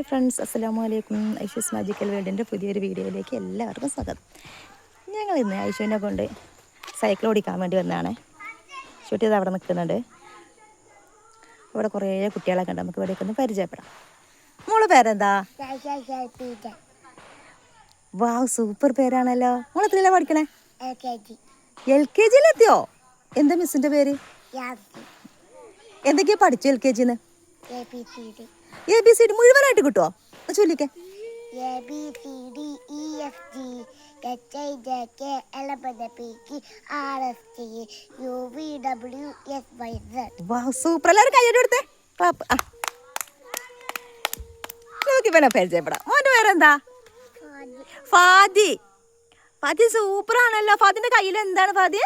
Hi friends അസ്സലാമു അലൈക്കും Aishu's magical വേൾഡിന്റെ പുതിയൊരു വീഡിയോയിലേക്ക് എല്ലാവർക്കും സ്വാഗതം. ഞങ്ങൾ ഇന്ന് ഐഷുവിനെ കൊണ്ട് സൈക്കിൾ ഓടിക്കാൻ വേണ്ടി വന്നതാണ്. ഷൂട്ട് ചെയ്ത് അവിടെ നിൽക്കുന്നുണ്ട്. ഇവിടെ കുറേ കുട്ടികളൊക്കെ ഉണ്ട്. നമുക്ക് ഇവിടേക്ക് ഒന്ന് പരിചയപ്പെടാം. മോളെ പേരെന്താ? വാവ് സൂപ്പർ പേരാണല്ലോ. മോളെ എത്രയിലാണ് പഠിക്കണേ? എൽ കെ ജിയിലെത്തിയോ എന്താ മിസ്സിന്റെ പേര്? എന്തൊക്കെയാ പഠിച്ചു എൽ കെ ജിന്ന് എ ബി സി ഡി മുഴുവനായിട്ട് കിട്ടുമോ ചൊല്ലിക്കേ. വാവ് സൂപ്പർ എല്ലാവരും കൈയ്യടി കൊടുത്തേ. ക്ലാപ്പ് ആ. നമുക്ക് ഇവനെ പരിചയപ്പെടാം. മോന്റെ പേരെന്താ? ഫാദി. ഫാദി സൂപ്പർ ആണല്ലോ. ഫാദിന്റെ കയ്യിൽ എന്താണ് ഫാദി?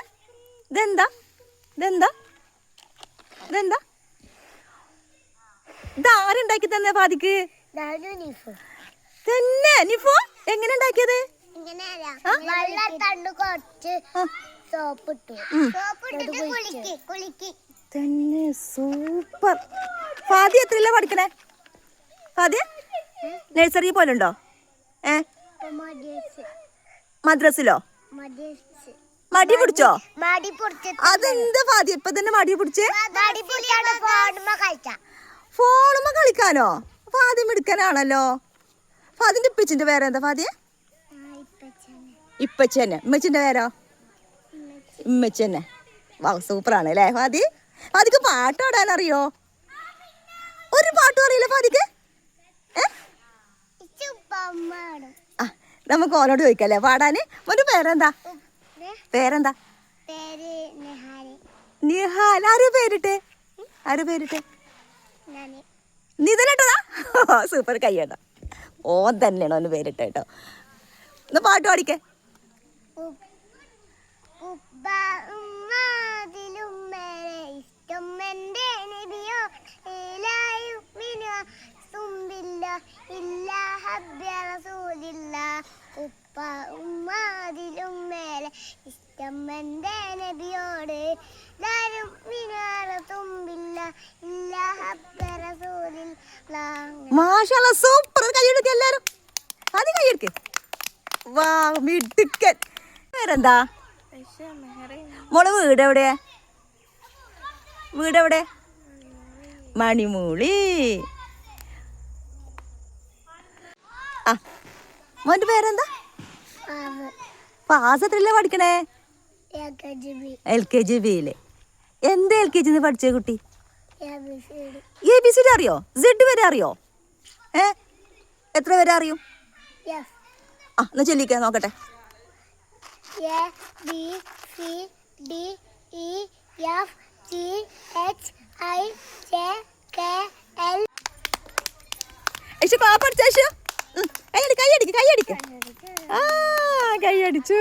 ഇതെന്താ? ഇതെന്താ? ഇതെന്താ? ആരുണ്ടാക്കി തന്നെ നിഫോ. എങ്ങനെ ഉണ്ടാക്കിയത്? തന്നെ സൂപ്പർ. ഫാദി എത്രയില്ല പഠിക്കണേ? ഫാദി? നഴ്സറി പോലുണ്ടോ? ഏ? മദ്രസിലോ? മടി പിടിച്ചോ? മടി പൊടിച്ച് അതെന്താ ഫാദി? ഇപ്പൊ തന്നെ മടി പിടിച്ചേ? ഫോണുമ്മ കളിക്കാനോ? ഫാദി മിടുക്കനാണല്ലോ. ഫാദിന്റെ ഇപ്പച്ചിന്റെ പേരെന്താ എന്താ ഫാദിയെ ഇപ്പച്ചന്നെ ഇമ്മച്ചിന്റെ പേരോ? ഇമ്മച്ചന്നെ വാ സൂപ്പറാണ് അല്ലേ ഫാദി ഫാദിക്ക് പാട്ട് ഓടാൻ അറിയോ ഒരു പാട്ടും അറിയില്ല ഫാദിക്ക് ആ നമുക്ക് ഓനോട് ചോദിക്കല്ലേ പാടാന്? ഒരു പേരെന്താ? പേരെന്താ? പേര് നിഹാൽ ആര് പേരിട്ടെ? ആര് പേരിട്ടെ? നീ തന്നെ ഇട്ടതാ സൂപ്പർ കയ്യട്ടോ ഓൻ തന്നെയാണ് അവന് പേരിട്ട കേട്ടോ. ഒന്ന് പാട്ട് പാടിക്കേ. ഉപ്പ് മേലെ ഇഷ്ടം എന്റെ നബിയോട് തുമ്പില്ല ഇല്ല മാഷാല്ല സൂപ്പർ കൈയെടുക്ക എല്ലാരും. അത് കൈയെടുക്ക് വാ മിടുക്കൻ. പേരെന്താ? മോൾ വീട് എവിടെ? വീട് എവിടെ? മണിമൂളി. ആ മോന്റെ പേരെന്താ? പാസത്തിലല്ലേ പഠിക്കണേ? എൽ കെ ജി ബിയിലെ എന്ത് എൽ കെ ജിന്ന് പഠിച്ചേ കുട്ടി? എ ബി സി ഡി അറിയോ? സെഡ് വരെ അറിയോ? ഏ? എത്ര വരെ അറിയും. ആ എന്നാ ചൊല്ലിക്കേ നോക്കട്ടെ. C D E കൈയടിക്ക് കൈയടിക്ക്. ആ കൈയടിച്ചു.